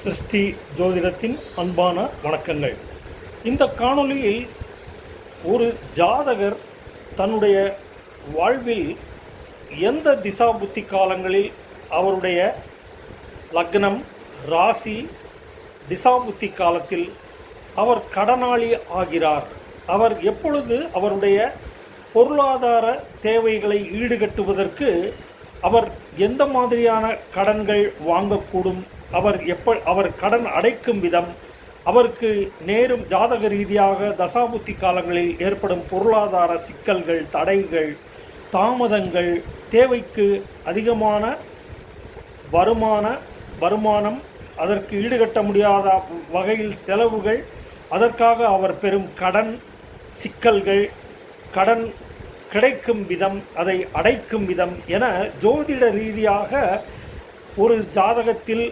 சிருஷ்டி ஜோதிடத்தின் அன்பான வணக்கங்கள். இந்த காணொளியில் ஒரு ஜாதகர் தன்னுடைய வாழ்வில் எந்த திசா புத்தி காலங்களில் அவருடைய லக்னம் ராசி திசா புத்தி காலத்தில் அவர் கடனாளி ஆகிறார். அவர் எப்பொழுது அவருடைய பொருளாதார தேவைகளை ஈடுகட்டுவதற்கு அவர் எந்த மாதிரியான கடன்கள் வாங்கக்கூடும் அவர் எப்ப அவர் கடன் அடைக்கும் விதம் அவருக்கு நேரும் ஜாதக ரீதியாக தசாபுத்தி காலங்களில் ஏற்படும் பொருளாதார சிக்கல்கள் தடைகள் தாமதங்கள் தேவைக்கு அதிகமான வருமான வருமானம் அதற்கு ஈடுகட்ட முடியாத வகையில் செலவுகள் அதற்காக அவர் பெறும் கடன் சிக்கல்கள் கடன் கிடைக்கும் விதம் அதை அடைக்கும் விதம் என ஜோதிட ரீதியாக ஒரு ஜாதகத்தில்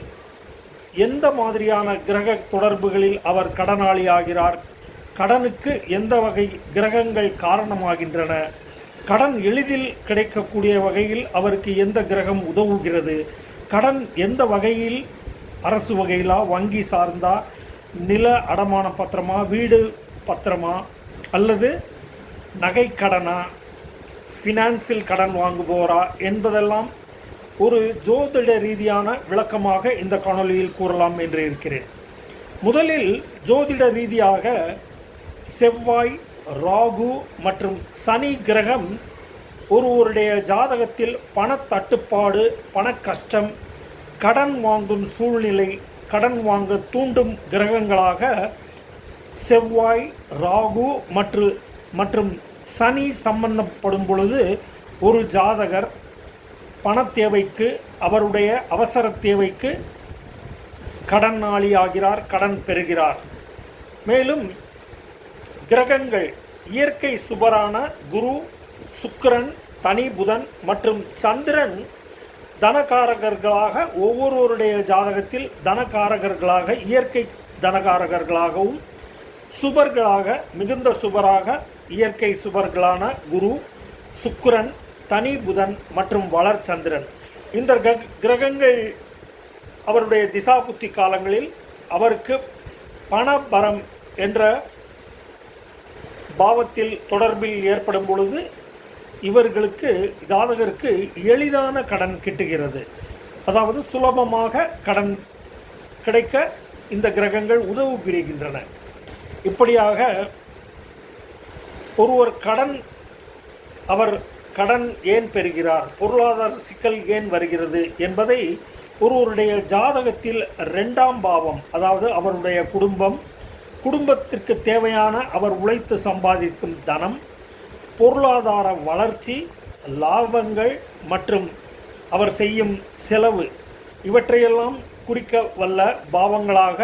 எந்த மாதிரியான கிரக தொடர்புகளில் அவர் கடனாளி ஆகிறார் கடனுக்கு எந்த வகை கிரகங்கள் காரணமாகின்றன? கடன் எளிதில் கிடைக்கக்கூடிய வகையில் அவருக்கு எந்த கிரகம் உதவுகிறது? கடன் எந்த வகையில்? அரசு வகையிலா? வங்கி சார்ந்தா? நில அடமான பத்திரமா? வீடு பத்திரமா? அல்லது நகை கடனா? ஃபினான்சியல் கடன் வாங்குபவரா? என்பதெல்லாம் ஒரு ஜோதிட ரீதியான விளக்கமாக இந்த காணொலியில் கூறலாம் என்று இருக்கிறேன். முதலில் ஜோதிட ரீதியாக செவ்வாய் ராகு மற்றும் சனி கிரகம் ஒருவருடைய ஜாதகத்தில் பணத்தட்டுப்பாடு பண கஷ்டம் கடன் வாங்கும் சூழ்நிலை கடன் வாங்க தூண்டும் கிரகங்களாக செவ்வாய் ராகு மற்றும் மற்றும் சனி சம்பந்தப்படும் பொழுது ஒரு ஜாதகர் பண தேவைக்கு அவருடைய அவசர தேவைக்கு கடனாளி ஆகிறார் கடன் பெறுகிறார். மேலும் கிரகங்கள் இயற்கை சுபரான குரு சுக்கிரன் தனி புதன் மற்றும் சந்திரன் தனகாரகர்களாக ஒவ்வொருவருடைய ஜாதகத்தில் தனகாரகர்களாக இயற்கை தனகாரகர்களாகவும் சுபர்களாக மிகுந்த சுபராக இயற்கை சுபர்களான குரு சுக்கிரன் தனி புதன் மற்றும் வளர் சந்திரன். இந்த கிர- கிரகங்கள் அவருடைய திசா புத்தி காலங்களில் அவருக்கு பணபரம் என்ற பாவத்தில் தொடர்பில் ஏற்படும் பொழுது இவர்களுக்கு ஜாதகருக்கு எளிதான கடன் கிட்டுகிறது. அதாவது சுலபமாக கடன் கிடைக்க இந்த கிரகங்கள் உதவு புரிகின்றன. இப்படியாக ஒருவர் கடன் அவர் கடன் ஏன் பெறுகிறார்? பொருளாதார சிக்கல் ஏன் வருகிறது? என்பதை ஒருவருடைய ஜாதகத்தில் ரெண்டாம் பாவம் அதாவது அவருடைய குடும்பம் குடும்பத்திற்கு தேவையான அவர் உழைத்து சம்பாதிக்கும் தனம் பொருளாதார வளர்ச்சி லாபங்கள் மற்றும் அவர் செய்யும் செலவு இவற்றையெல்லாம் குறிக்க வல்ல பாவங்களாக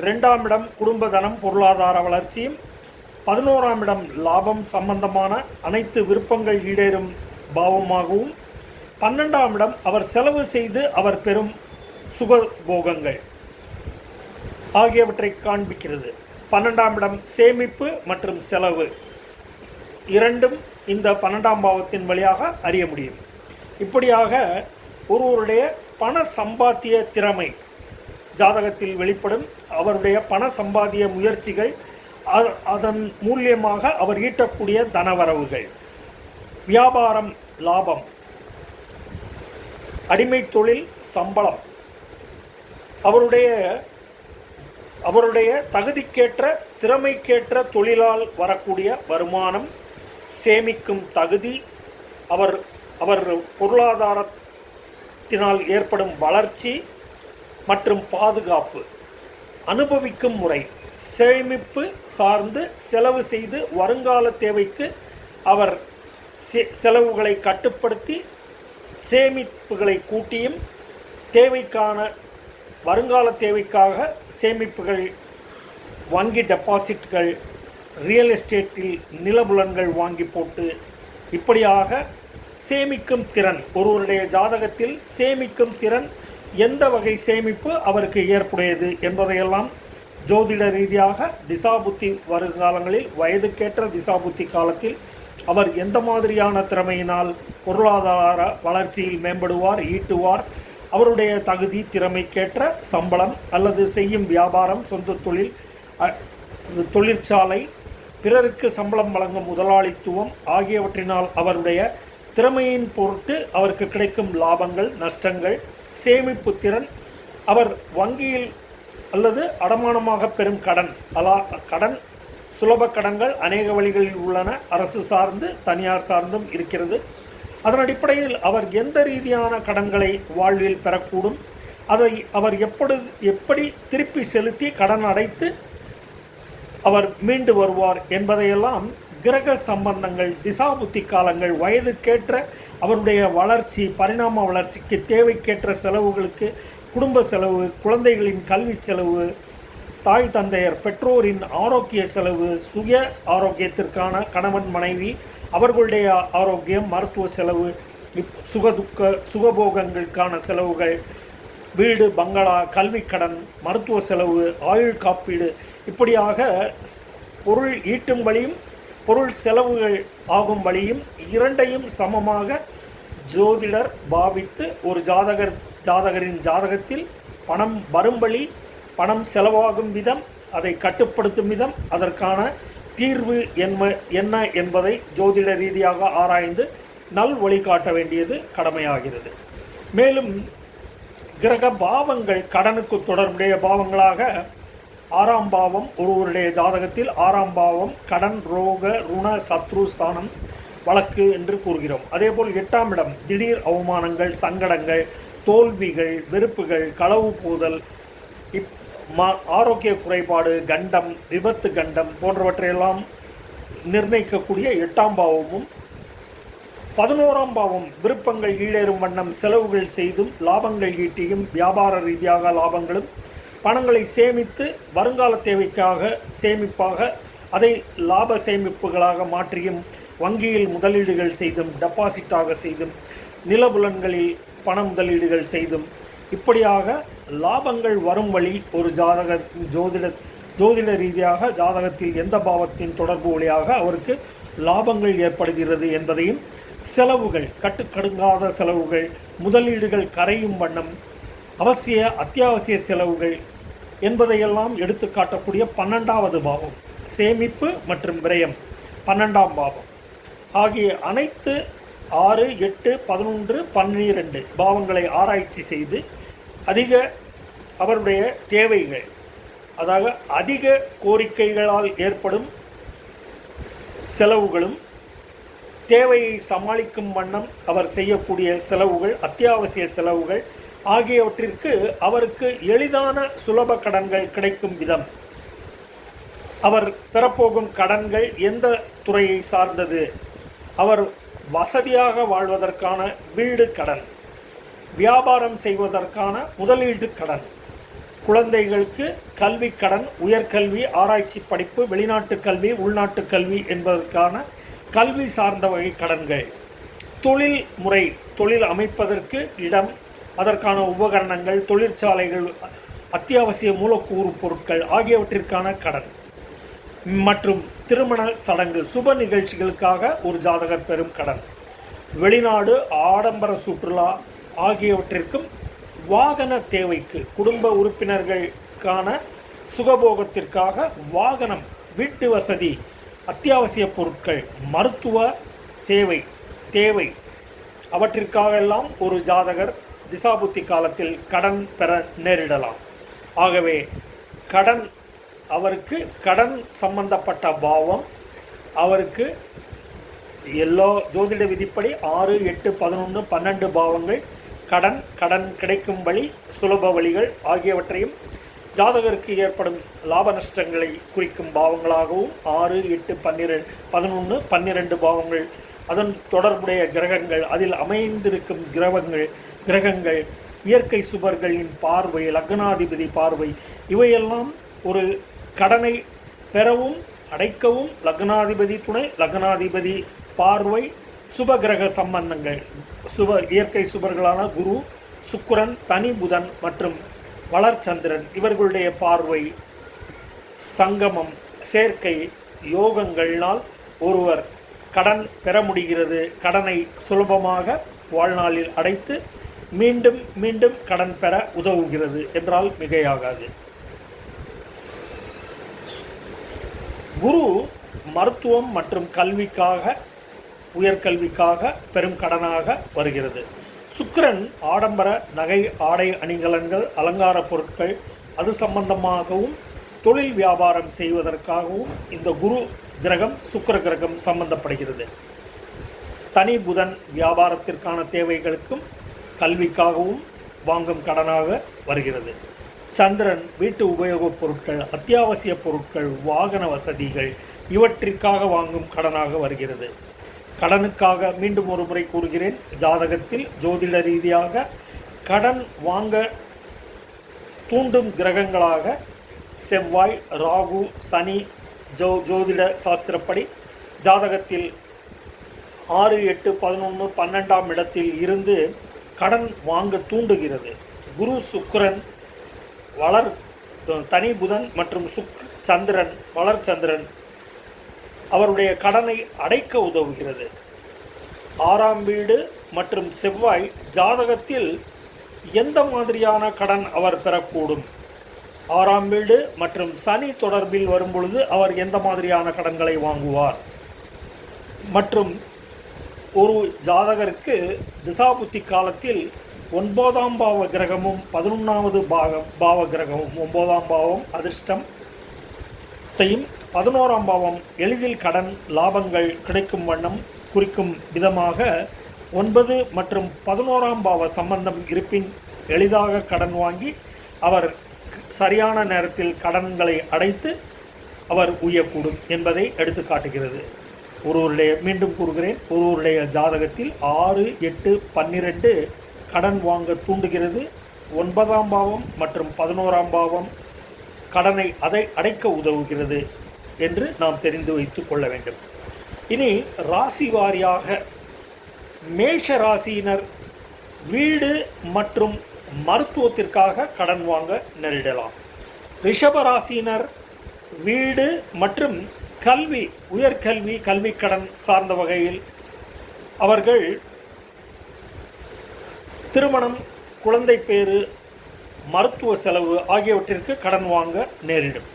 ரெண்டாம் இடம் குடும்ப தனம் பொருளாதார வளர்ச்சியும் பதினோராம் இடம் லாபம் சம்பந்தமான அனைத்து விருப்பங்கள் ஈடேறும் பாவமாகவும் பன்னெண்டாம் இடம் அவர் செலவு செய்து அவர் பெறும் சுகபோகங்கள் ஆகியவற்றை காண்பிக்கிறது. பன்னெண்டாம் இடம் சேமிப்பு மற்றும் செலவு. இரண்டும் இந்த பன்னெண்டாம் பாவத்தின் வழியாக அறிய முடியும். இப்படியாக ஒருவருடைய பண சம்பாத்திய திறமை ஜாதகத்தில் வெளிப்படும். அவருடைய பண சம்பாத்திய முயற்சிகள் அதன் மூலியமாக அவர் ஈட்டக்கூடிய தனவரவுகள். வியாபாரம் லாபம். அடிமை தொழில் சம்பளம். அவருடைய அவருடைய தகுதிக்கேற்ற திறமைக்கேற்ற தொழிலால் வரக்கூடிய வருமானம் சேமிக்கும் தகுதி அவர் அவர் பொருளாதாரத்தினால் ஏற்படும் வளர்ச்சி மற்றும் பாதுகாப்பு. அனுபவிக்கும் முறை. சேமிப்பு சார்ந்து செலவு செய்து வருங்கால தேவைக்கு அவர் செ- செலவுகளை கட்டுப்படுத்தி சேமிப்புகளை கூட்டியும் தேவைக்கான வருங்கால தேவைக்காக சேமிப்புகள் வங்கி டெபாசிட்கள் ரியல் எஸ்டேட்டில் நிலபுலன்கள் வாங்கி போட்டு இப்படியாக சேமிக்கும் திறன் ஒருவருடைய ஜாதகத்தில் சேமிக்கும் திறன் எந்த வகை சேமிப்பு அவருக்கு ஏற்புடையது என்பதையெல்லாம் ஜோதிட ரீதியாக திசாபுத்தி வருங்காலங்களில் வயதுக்கேற்ற திசாபுத்தி காலத்தில் அவர் எந்த மாதிரியான திறமையினால் பொருளாதார வளர்ச்சியில் மேம்படுவார் ஈட்டுவார் அவருடைய தகுதி திறமைக்கேற்ற சம்பளம் அல்லது செய்யும் வியாபாரம் சொந்த தொழில் தொழிற்சாலை பிறருக்கு சம்பளம் வழங்கும் முதலாளித்துவம் ஆகியவற்றினால் அவருடைய திறமையின் பொருட்டு அவருக்கு கிடைக்கும் லாபங்கள் நஷ்டங்கள் சேமிப்பு திறன் அவர் வங்கியில் அல்லது அடமானமாக பெறும் கடன் அலா கடன் சுலப கடன்கள் அநேக வழிகளில் உள்ளன. அரசு சார்ந்து தனியார் சார்ந்தும் இருக்கிறது. அதன் அடிப்படையில் அவர் எந்த ரீதியான கடன்களை வாழ்வில் பெறக்கூடும்? அதை அவர் எப்படி எப்படி திருப்பி செலுத்தி கடன் அடைத்து அவர் மீண்டு வருவார் என்பதையெல்லாம் கிரக சம்பந்தங்கள் திசாபுத்தி காலங்கள் வயதுக்கேற்ற அவருடைய வளர்ச்சி பரிணாம வளர்ச்சிக்கு தேவைக்கேற்ற செலவுகளுக்கு குடும்ப செலவு குழந்தைகளின் கல்வி செலவு தாய் தந்தையர் பெற்றோரின் ஆரோக்கிய செலவு சுய ஆரோக்கியத்திற்கான கணவன் மனைவி அவர்களுடைய ஆரோக்கியம் மருத்துவ செலவு சுகதுக்க சுகபோகங்களுக்கான செலவுகள் வீடு பங்களா கல்விக்கடன் மருத்துவ செலவு ஆயுள் காப்பீடு இப்படியாக பொருள் ஈட்டும் வழியும் பொருள் செலவுகள் ஆகும் வழியும் இரண்டையும் சமமாக ஜோதிடர் பாவித்து ஒரு ஜாதகர் ஜாதகரின் ஜாதகத்தில் பணம் வரும் வழி பணம் செலவாகும் விதம் அதை கட்டுப்படுத்தும் விதம் அதற்கான தீர்வு என்ன என்ன என்பதை ஜோதிட ரீதியாக ஆராய்ந்து நல் வழிகாட்ட வேண்டியது கடமையாகிறது. மேலும் கிரக பாவங்கள் கடனுக்கு தொடர்புடைய பாவங்களாக ஆறாம் பாவம் ஒருவருடைய ஜாதகத்தில் ஆறாம் பாவம் கடன் ரோக ருண சத்ரு ஸ்தானம் வழக்கு என்று கூறுகிறோம். அதேபோல் எட்டாம் இடம் திடீர் அவமானங்கள் சங்கடங்கள் தோல்விகள் வெறுப்புகள் களவு போதல் இப் மா ஆரோக்கிய குறைபாடு கண்டம் விபத்து கண்டம் போன்றவற்றையெல்லாம் நிர்ணயிக்கக்கூடிய எட்டாம் பாவமும் பதினோராம் பாவம் விருப்பங்கள் ஈடேறும் வண்ணம் செலவுகள் செய்தும் லாபங்கள் ஈட்டியும் வியாபார ரீதியாக லாபங்களும் பணங்களை சேமித்து வருங்கால தேவைக்காக சேமிப்பாக அதை லாப சேமிப்புகளாக மாற்றியும் வங்கியில் முதலீடுகள் செய்தும் டெபாசிட்டாக செய்தும் நிலபுலன்களில் பண முதலீடுகள் செய்தும். இப்படியாக லாபங்கள் வரும் வழி ஒரு ஜாதக ஜோதிட ஜோதிட ரீதியாக ஜாதகத்தில் எந்த பாவத்தின் தொடர்பு வழியாக அவருக்கு லாபங்கள் ஏற்படுகிறது என்பதையும் செலவுகள் கட்டுக்கடுங்காத செலவுகள் முதலீடுகள் கரையும் வண்ணம் அவசிய அத்தியாவசிய செலவுகள் என்பதையெல்லாம் எடுத்து காட்டக்கூடிய பன்னெண்டாவது பாவம் சேமிப்பு மற்றும் விரயம். பன்னெண்டாம் பாவம். ஆகிய அனைத்து ஆறு எட்டு பதினொன்று பன்னிரெண்டு பாவங்களை ஆராய்ச்சி செய்து அதிக அவருடைய தேவைகள் அதாவது அதிக கோரிக்கைகளால் ஏற்படும் செலவுகளும் தேவையை சமாளிக்கும் வண்ணம் அவர் செய்யக்கூடிய செலவுகள் அத்தியாவசிய செலவுகள் ஆகியவற்றிற்கு அவருக்கு எளிதான சுலப கடன்கள் கிடைக்கும் விதம். அவர் பெறப்போகும் கடன்கள் எந்த துறையை சார்ந்தது? அவர் வசதியாக வாழ்வதற்கான வீடு கடன் வியாபாரம் செய்வதற்கான முதலீடு கடன் குழந்தைகளுக்கு கல்வி கடன் உயர்கல்வி ஆராய்ச்சி படிப்பு வெளிநாட்டு கல்வி உள்நாட்டு கல்வி என்பதற்கான கல்வி சார்ந்த வகை கடன்கள். தொழில் முறை தொழில் அமைப்பதற்கு இடம் அதற்கான உபகரணங்கள் தொழிற்சாலைகள் அத்தியாவசிய மூலக்கூறு பொருட்கள் ஆகியவற்றிற்கான கடன். மற்றும் திருமண சடங்கு சுப நிகழ்ச்சிகளுக்காக ஒரு ஜாதகர் பெறும் கடன். வெளிநாடு ஆடம்பர சுற்றுலா ஆகியவற்றிற்கும் வாகன தேவைக்கு குடும்ப உறுப்பினர்களுக்கான சுகபோகத்திற்காக வாகனம் வீட்டு வசதி அத்தியாவசிய பொருட்கள் மருத்துவ சேவை தேவை. அவற்றிற்காக எல்லாம் ஒரு ஜாதகர் திசாபுத்தி காலத்தில் கடன் பெற நேரிடலாம். ஆகவே கடன் அவருக்கு கடன் சம்பந்தப்பட்ட பாவம் அவருக்கு எல்லா ஜோதிட விதிப்படி ஆறு எட்டு பதினொன்று பன்னெண்டு பாவங்கள் கடன் கடன் கிடைக்கும் வழி சுலப வழிகள் ஆகியவற்றையும் ஜாதகருக்கு ஏற்படும் லாப நஷ்டங்களை குறிக்கும் பாவங்களாகவும் ஆறு எட்டு பன்னிரெண்டு பதினொன்று பன்னிரெண்டு பாவங்கள் அதன் தொடர்புடைய கிரகங்கள் அதில் அமைந்திருக்கும் கிரகங்கள் கிரகங்கள் இயற்கை சுபர்களின் பார்வை லக்னாதிபதி பார்வை இவையெல்லாம் ஒரு கடனை பெறவும் அடைக்கவும் லக்னாதிபதி துணை லக்னாதிபதி பார்வை சுப கிரக சம்பந்தங்கள். சுப இயற்கை சுபர்களான குரு சுக்கரன் தனி புதன் மற்றும் வளர்ச்சந்திரன். இவர்களுடைய பார்வை சங்கமம் சேர்க்கை யோகங்கள்னால் ஒருவர் கடன் பெற முடிகிறது. கடனை சுலபமாக வாழ்நாளில் அடைத்து மீண்டும் மீண்டும் கடன் பெற உதவுகிறது என்றால் மிகையாகாது. குரு மருத்துவம் மற்றும் கல்விக்காக உயர்கல்விக்காக பெரும் கடனாக வருகிறது. சுக்கரன் ஆடம்பர நகை ஆடை அணிகலன்கள் அலங்கார பொருட்கள் அது சம்பந்தமாகவும் தொழில் வியாபாரம் செய்வதற்காகவும் இந்த குரு கிரகம் சுக்கர கிரகம் சம்பந்தப்படுகிறது. தனி புதன் வியாபாரத்திற்கான தேவைகளுக்கும் கல்விக்காகவும் வாங்கும் கடனாக வருகிறது. சந்திரன் வீட்டு உபயோகப் பொருட்கள் அத்தியாவசிய பொருட்கள் வாகன வசதிகள் இவற்றிற்காக வாங்கும் கடனாக வருகிறது. கடனுக்காக மீண்டும் ஒரு முறை கூறுகிறேன். ஜாதகத்தில் ஜோதிட ரீதியாக கடன் வாங்க தூண்டும் கிரகங்களாக செவ்வாய் ராகு சனி ஜோ ஜோதிட சாஸ்திரப்படி ஜாதகத்தில் ஆறு எட்டு பதினொன்று பன்னெண்டாம் இடத்தில் இருந்து கடன் வாங்க தூண்டுகிறது. குரு சுக்கரன் வளர் தனி புதன் மற்றும் சுக் சந்திரன் வளர் சந்திரன் அவருடைய கடனை அடைக்க உதவுகிறது. ஆறாம் வீடு மற்றும் செவ்வாய் ஜாதகத்தில் எந்த மாதிரியான கடன் அவர் பெறக்கூடும்? ஆறாம் வீடு மற்றும் சனி தொடர்பில் வரும்பொழுது அவர் எந்த மாதிரியான கடன்களை வாங்குவார்? மற்றும் ஒரு ஜாதகருக்கு திசாபுத்தி காலத்தில் ஒன்பதாம் பாவ கிரகமும் பதினொன்றாவது பாக பாவ கிரகமும் ஒன்பதாம் பாவம் அதிர்ஷ்டம் த்தையும் பதினோராம் பாவம் எளிதில் கடன் லாபங்கள் கிடைக்கும் வண்ணம் குறிக்கும் விதமாக ஒன்பது மற்றும் பதினோராம் பாவ சம்பந்தம் இருப்பின் எளிதாக கடன் வாங்கி அவர் சரியான நேரத்தில் கடன்களை அடைத்து அவர் உய்யக்கூடும் என்பதை எடுத்து காட்டுகிறது ஒருவருடைய மீண்டும் கூறுகிறேன். ஒருவருடைய ஜாதகத்தில் ஆறு எட்டு பன்னிரெண்டு கடன் வாங்க தூண்டுகிறது. ஒன்பதாம் பாவம் மற்றும் பதினோராம் பாவம் கடனை அதை அடைக்க உதவுகிறது என்று நாம் தெரிந்து வைத்து கொள்ள வேண்டும். இனி ராசி வாரியாக மேஷ ராசியினர் வீடு மற்றும் மருத்துவத்திற்காக கடன் வாங்க நேரிடலாம். ரிஷப ராசியினர் வீடு மற்றும் கல்வி உயர்கல்வி கல்விக்கடன் கடன் சார்ந்த வகையில் அவர்கள் திருமணம் குழந்தை பேறு மருத்துவ செலவு ஆகியவற்றிற்கு கடன் வாங்க நேரிடும்.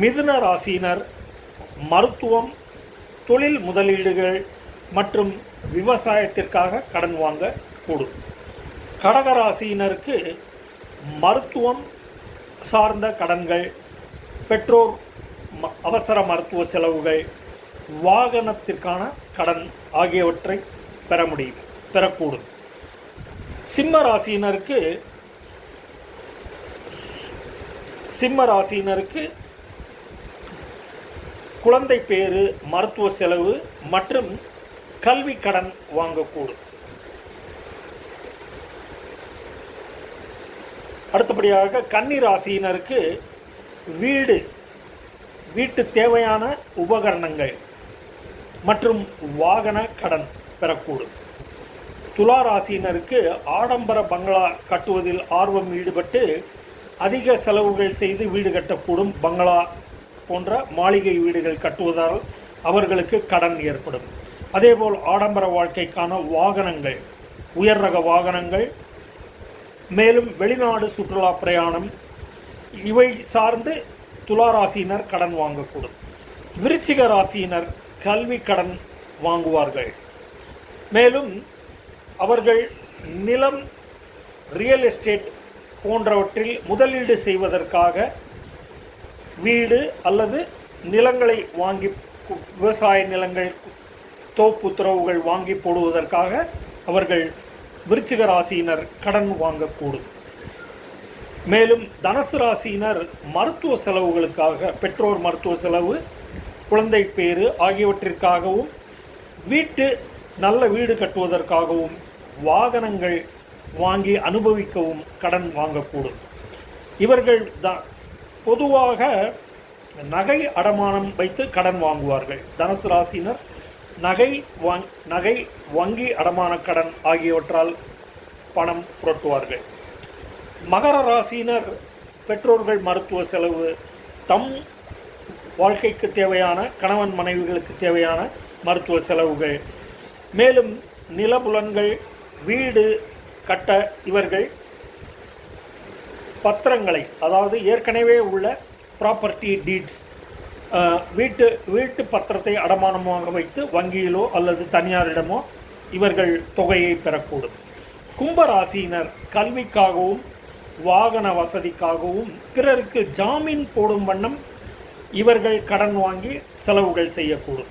மிதுன ராசியினர் மருத்துவம் தொழில் முதலீடுகள் மற்றும் விவசாயத்திற்காக கடன் வாங்க கூடும். கடக ராசியினருக்கு மருத்துவம் சார்ந்த கடன்கள் பெற்றோர் அவசர மருத்துவ செலவுகள் வாகனத்திற்கான கடன் ஆகியவற்றை பெற முடியும் பெறக்கூடும். சிம்ம ராசியினருக்கு சிம்ம ராசியினருக்கு குழந்தை பேறு மருத்துவ செலவு மற்றும் கல்வி கடன் வாங்கக்கூடும். அடுத்தபடியாக கன்னி ராசியினருக்கு வீடு வீட்டு தேவையான உபகரணங்கள் மற்றும் வாகன கடன் பெறக்கூடும். துலா ராசியினருக்கு ஆடம்பர பங்களா கட்டுவதில் ஆர்வம் ஈடுபட்டு அதிக செலவுகள் செய்து வீடு கட்டக்கூடும். பங்களா போன்ற மாளிகை வீடுகள் கட்டுவதால் அவர்களுக்கு கடன் ஏற்படும். அதேபோல் ஆடம்பர வாழ்க்கைக்கான வாகனங்கள் உயர் ரக வாகனங்கள் மேலும் வெளிநாடு சுற்றுலா பிரயாணம் இவை சார்ந்து துலா ராசியினர் கடன் வாங்கக்கூடும். விருச்சிக ராசியினர் கல்வி கடன் வாங்குவார்கள். மேலும் அவர்கள் நிலம் ரியல் எஸ்டேட் போன்றவற்றில் முதலீடு செய்வதற்காக வீடு அல்லது நிலங்களை வாங்கி கு- விவசாய நிலங்கள் தோப்பு துறவுகள் வாங்கி போடுவதற்காக அவர்கள் விருச்சிக ராசியினர் கடன் வாங்கக்கூடும். மேலும் தனுசு ராசியினர் மருத்துவ செலவுகளுக்காக பெற்றோர் மருத்துவ செலவு குழந்தை பேறு ஆகியவற்றிற்காகவும் வீட்டு நல்ல வீடு கட்டுவதற்காகவும் வாகனங்கள் வாங்கி அனுபவிக்கவும் கடன் வாங்கக்கூடும். இவர்கள் த பொதுவாக நகை அடமானம் வைத்து கடன் வாங்குவார்கள். தனுசு ராசியினர் நகை வாங் நகை வங்கி அடமான கடன் ஆகியவற்றால் பணம் புரட்டுவார்கள். மகர ராசியினர் பெற்றோர்கள் மருத்துவ செலவு தம் வாழ்க்கைக்கு தேவையான கணவன் மனைவிகளுக்கு தேவையான மருத்துவ செலவுகள். மேலும் நிலபுலன்கள் வீடு கட்ட இவர்கள் பத்திரங்களை அதாவது ஏற்கனவே உள்ள ப்ராப்பர்ட்டி டீட்ஸ் வீட்டு வீட்டு பத்திரத்தை அடமானமாக வைத்து வங்கியிலோ அல்லது தனியாரிடமோ இவர்கள் தொகையை பெறக்கூடும். கும்பராசியினர் கல்விக்காகவும் வாகன வசதிக்காகவும் பிறருக்கு ஜாமீன் போடும் வண்ணம் இவர்கள் கடன் வாங்கி செலவுகள் செய்யக்கூடும்.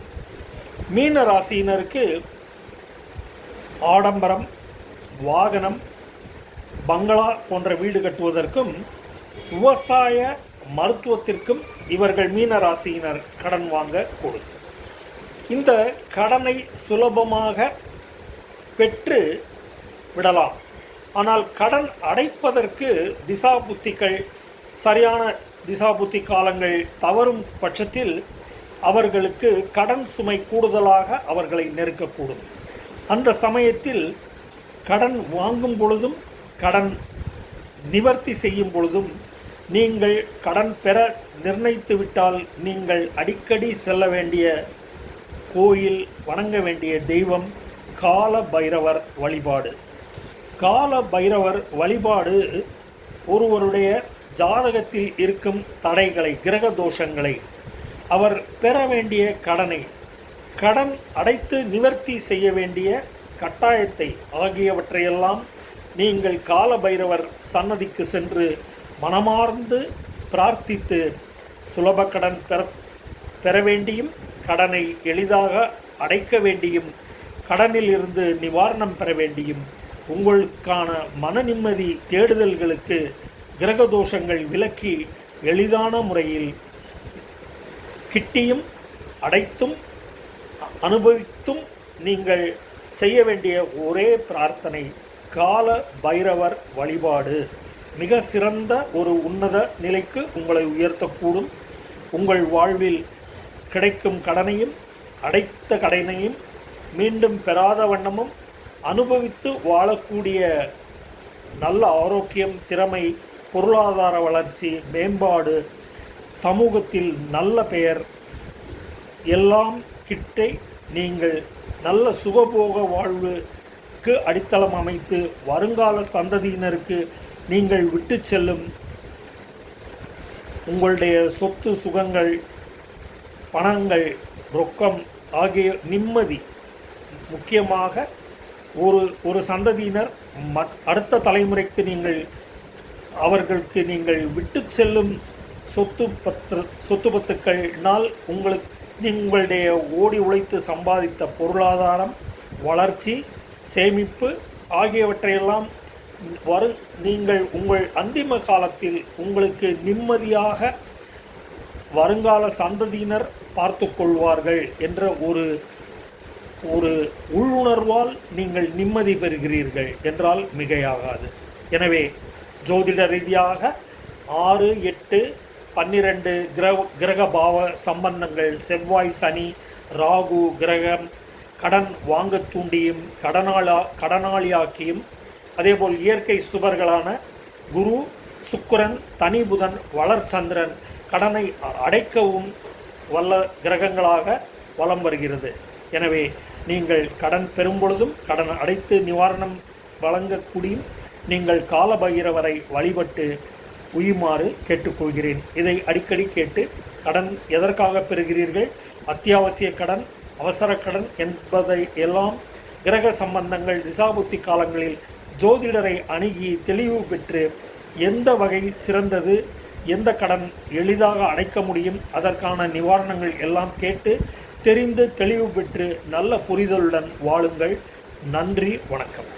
மீன ராசியினருக்கு ஆடம்பரம் வாகனம் பங்களா போன்ற வீடு கட்டுவதற்கும் விவசாய மருத்துவத்திற்கும் இவர்கள் மீன ராசியினர் கடன் வாங்கக்கூடும் இந்த கடனை சுலபமாக பெற்று விடலாம். ஆனால் கடன் அடைப்பதற்கு திசா புத்திகள் சரியான திசா புத்தி காலங்கள் தவறும் பட்சத்தில் அவர்களுக்கு கடன் சுமை கூடுதலாக அவர்களை நெருக்கக்கூடும். அந்த சமயத்தில் கடன் வாங்கும் பொழுதும் கடன் நிவர்த்தி செய்யும் பொழுதும் நீங்கள் கடன் பெற நிர்ணயித்து விட்டால் நீங்கள் அடிக்கடி செல்ல வேண்டிய கோயில் வணங்க வேண்டிய தெய்வம் கால பைரவர் வழிபாடு. கால பைரவர் வழிபாடு ஒருவருடைய ஜாதகத்தில் இருக்கும் தடைகளை கிரக தோஷங்களை. அவர் பெற வேண்டிய கடனை கடன் அடைத்து நிவர்த்தி செய்ய வேண்டிய கட்டாயத்தை ஆகியவற்றையெல்லாம் நீங்கள் கால பைரவர் சன்னதிக்கு சென்று மனமார்ந்து பிரார்த்தித்து சுலப கடன் பெற பெற வேண்டியும் கடனை எளிதாக அடைக்க வேண்டியும் கடனில் இருந்து நிவாரணம் பெற வேண்டியும் உங்களுக்கான மன நிம்மதி தேடுதல்களுக்கு கிரகதோஷங்கள் விலக்கி எளிதான முறையில் கிட்டியும் அடைத்தும் அனுபவித்தும் நீங்கள் செய்ய வேண்டிய ஒரே பிரார்த்தனை கால பைரவர் வழிபாடு. மிக சிறந்த ஒரு உன்னத நிலைக்கு உங்களை உயர்த்தக்கூடும். உங்கள் வாழ்வில் கிடைக்கும் கடனையும் அடைத்த கடனையும் மீண்டும் பெறாத வண்ணமும் அனுபவித்து வாழக்கூடிய நல்ல ஆரோக்கியம் திறமை பொருளாதார வளர்ச்சி மேம்பாடு சமூகத்தில் நல்ல பெயர் எல்லாம் கிட்டே நீங்கள் நல்ல சுகபோக வாழ்வுக்கு அடித்தளம் அமைத்து வருங்கால சந்ததியினருக்கு நீங்கள் விட்டு செல்லும் உங்களுடைய சொத்து சுகங்கள் பணங்கள் ரொக்கம் ஆகிய நிம்மதி முக்கியமாக ஒரு ஒரு சந்ததியினர் அடுத்த தலைமுறைக்கு நீங்கள் அவர்களுக்கு நீங்கள் விட்டு செல்லும் சொத்து பத்து சொத்து பத்துக்கள்னால் உங்களுக்கு உங்களுடைய ஓடி உழைத்து சம்பாதித்த பொருளாதாரம் வளர்ச்சி சேமிப்பு ஆகியவற்றையெல்லாம் வரு நீங்கள் உங்கள் அந்திம காலத்தில் உங்களுக்கு நிம்மதியாக வருங்கால சந்ததியினர் பார்த்து கொள்வார்கள் என்ற ஒரு ஒரு உள்ளுணர்வால் நீங்கள் நிம்மதி பெறுகிறீர்கள் என்றால் மிகையாகாது. எனவே ஜோதிட ரீதியாக ஆறு எட்டு பன்னிரண்டு கிரக கிரக பாவ சம்பந்தங்கள் செவ்வாய் சனி ராகு கிரகம் கடன் வாங்க தூண்டியும் கடனாளா கடனாளியாக்கியும் அதேபோல் இயற்கை சுபர்களான குரு சுக்கரன் தனி புதன் வளர்ச்சந்திரன் கடனை அடைக்கவும் வல்ல கிரகங்களாக வலம் வருகிறது. எனவே நீங்கள் கடன் பெறும் பொழுதும் கடன் அடைத்து நிவாரணம் வழங்கக்கூடியும் நீங்கள் காலபைரவரை வழிபட்டு உயுமாறு கேட்டுக்கொள்கிறேன். இதை அடிக்கடி கேட்டு கடன் எதற்காக பெறுகிறீர்கள்? அத்தியாவசிய கடன் அவசர கடன் என்பதை எல்லாம் கிரக சம்பந்தங்கள் திசாபுத்தி காலங்களில் ஜோதிடரை அணுகி தெளிவு பெற்று எந்த வகை சிறந்தது எந்த கடன் எளிதாக அடைக்க முடியும் அதற்கான நிவாரணங்கள் எல்லாம் கேட்டு தெரிந்து தெளிவு பெற்று நல்ல புரிதலுடன் வாழுங்கள். நன்றி வணக்கம்.